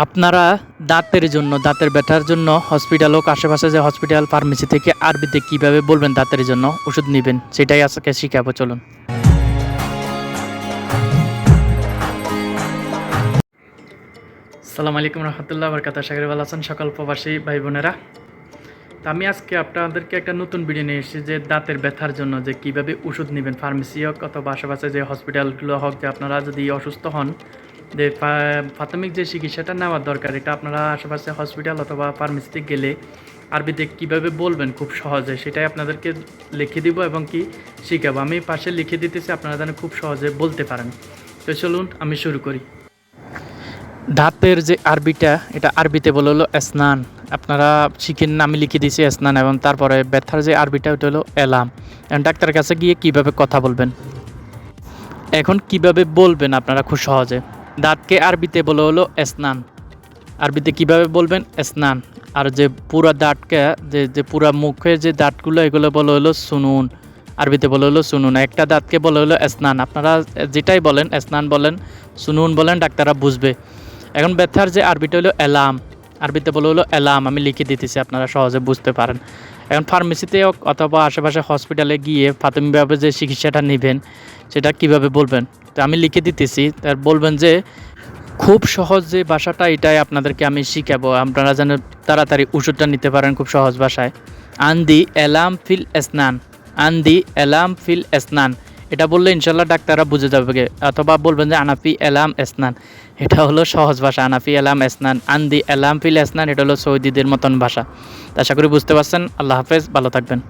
আপনারা দাঁতের জন্য, দাঁতের ব্যথার জন্য হসপিটাল হোক, আশেপাশে যে হসপিটাল ফার্মেসি থেকে আরবিতে কীভাবে বলবেন দাঁতের জন্য ওষুধ নেবেন, সেটাই আজকে শিখাবো, চলুন। সালাম আলাইকুম রহমতুল্লাহ, বরকাত করি ভালো আছেন সকল প্রবাসী ভাই বোনেরা। তা আমি আজকে আপনাদেরকে একটা নতুন ভিডিও নিয়ে এসেছি, যে দাঁতের ব্যথার জন্য যে কীভাবে ওষুধ নেবেন ফার্মেসি হোক অথবা আশেপাশে যে হসপিটালগুলো হোক, যে আপনারা যদি অসুস্থ হন যে প্রাথমিক যে চিকিৎসাটা নেওয়ার দরকার, এটা আপনারা আশেপাশে হসপিটাল অথবা ফার্মেসিতে গেলে আরবিতে কীভাবে বলবেন খুব সহজে, সেটাই আপনাদেরকে লিখে দিব এবং কি শিখাবো। আমি পাশে লিখে দিতেছি, আপনারা যেন খুব সহজে বলতে পারেন। তো চলুন, আমি শুরু করি। ধাপের যে আরবিটা, এটা আরবিতে বলে হলো স্নান আপনারা শিখেন আমি লিখে দিয়েছি স্নান এবং তারপরে ব্যথার যে আরবিটা, ওটা হলো এলাম। এখন ডাক্তারের কাছে গিয়ে কীভাবে কথা বলবেন? এখন কীভাবে বলবেন আপনারা খুব সহজে? দাঁতকে আরবিতে বলে হলো স্নান আরবিতে কীভাবে বলবেন? স্নান আর যে পুরা দাঁতকে, যে যে পুরা মুখে যে দাঁতগুলো, এগুলো বলে হলো সুনুন। আরবিতে বলে হলো সুনুন। একটা দাঁতকে বলে হলো স্নান আপনারা যেটাই বলেন স্নান বলেন, সুনুন বলেন, ডাক্তাররা বুঝবে। এখন ব্যথার যে আরবিটা হলো অ্যালাম আরবিতে বলে হলো অ্যালাম আমি লিখে দিতেছি, আপনারা সহজে বুঝতে পারেন। এখন ফার্মেসিতে হোক অথবা আশেপাশে হসপিটালে গিয়ে প্রাথমিকভাবে যে চিকিৎসাটা নেবেন, সেটা কীভাবে বলবেন? তো আমি লিখে দিতেছি। তার বলবেন যে, খুব সহজ যে ভাষাটা, এটাই আপনাদেরকে আমি শিখাবো। আপনারা যেন তাড়াতাড়ি ওষুধটা নিতে পারেন খুব সহজ ভাষায়। আন্দি অ্যালার্ম ফিল স্নান আন্দি অ্যালার্ম ফিল স্নান এটা বললে ইনশাল্লাহ ডাক্তাররা বুঝে যাবে অথবা বলবেন যে আনাফি এলাম এসনান। এটা হলো সহজ ভাষা, আনাফি এলাম এসনান, আন্দি এলাম ফিল এসনান, এটা হলো সৌদিদের মতন ভাষা। আশা করি বুঝতে পারছেন। আল্লাহ হাফেজ, ভালো থাকবেন।